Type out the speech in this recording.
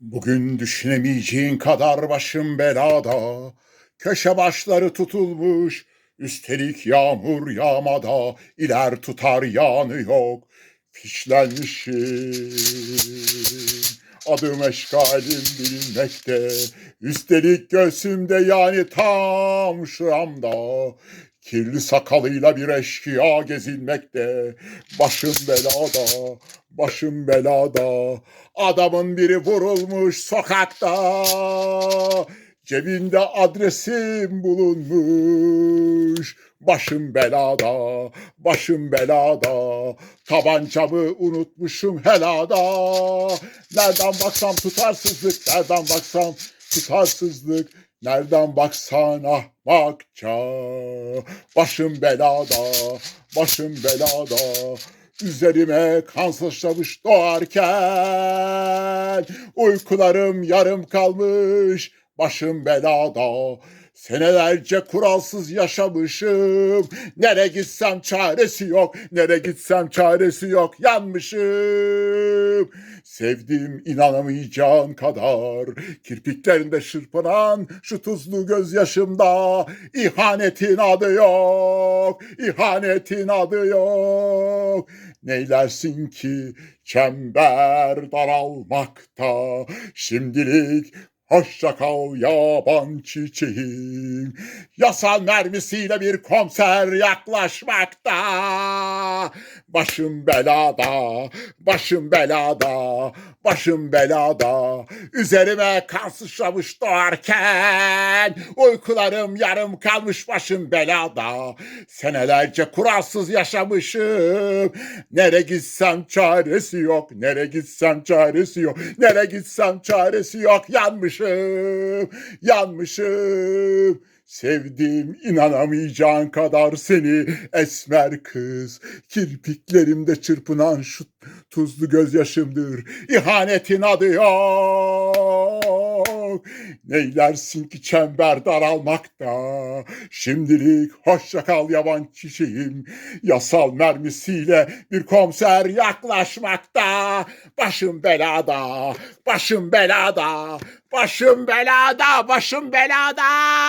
Bugün düşünemeyeceğin kadar başım belada. Köşe başları tutulmuş. Üstelik yağmur yağmada. iler tutar yanı yok. Fişlenmişim. Adım eşkalim bilinmekte. Üstelik göğsümde yani tam şuramda. Kirli sakalıyla bir eşkıya gezinmekte. Başım belada, başım belada. Adamın biri vurulmuş sokakta. Cebinde adresim bulunmuş. Başım belada, başım belada. Tabancamı unutmuşum helada. Nereden baksam tutarsızlık, nereden baksam tutarsızlık. Nereden baksan ahmakça. Başım belada, başım belada. Üzerime kan sıçramış doğarken Uykularım yarım kalmış Başım belada. Senelerce kuralsız yaşamışım. Nere gitsem çaresi yok. Nere gitsem çaresi yok. Yanmışım. Sevdiğim inanamayacağın kadar. Kirpiklerinde şırpınan Şu tuzlu gözyaşımda ihanetin adı yok. İhanetin adı yok. Neylersin ki çember daralmakta? Şimdilik Hoşça kal yaban çiçeğim. Yasal mermisiyle bir komiser yaklaşmakta. Başım belada, başım belada, başım belada. Üzerime kan sıçramış doğarken uykularım yarım kalmış başım belada. Senelerce kuralsız yaşamışım. Nere gitsem çaresi yok, nere gitsem çaresi yok, nere gitsem çaresi yok. Yanmışım, yanmışım. Sevdim inanamayacağın kadar seni esmer kız. Kirpiklerimde çırpınan şu tuzlu gözyaşımdır. İhanetin adı yok. Neylersin ki çember daralmakta. Şimdilik hoşça kal yaban çiçeğim. Yasal mermisiyle bir komiser yaklaşmakta. Başım belada, başım belada, başım belada, başım belada.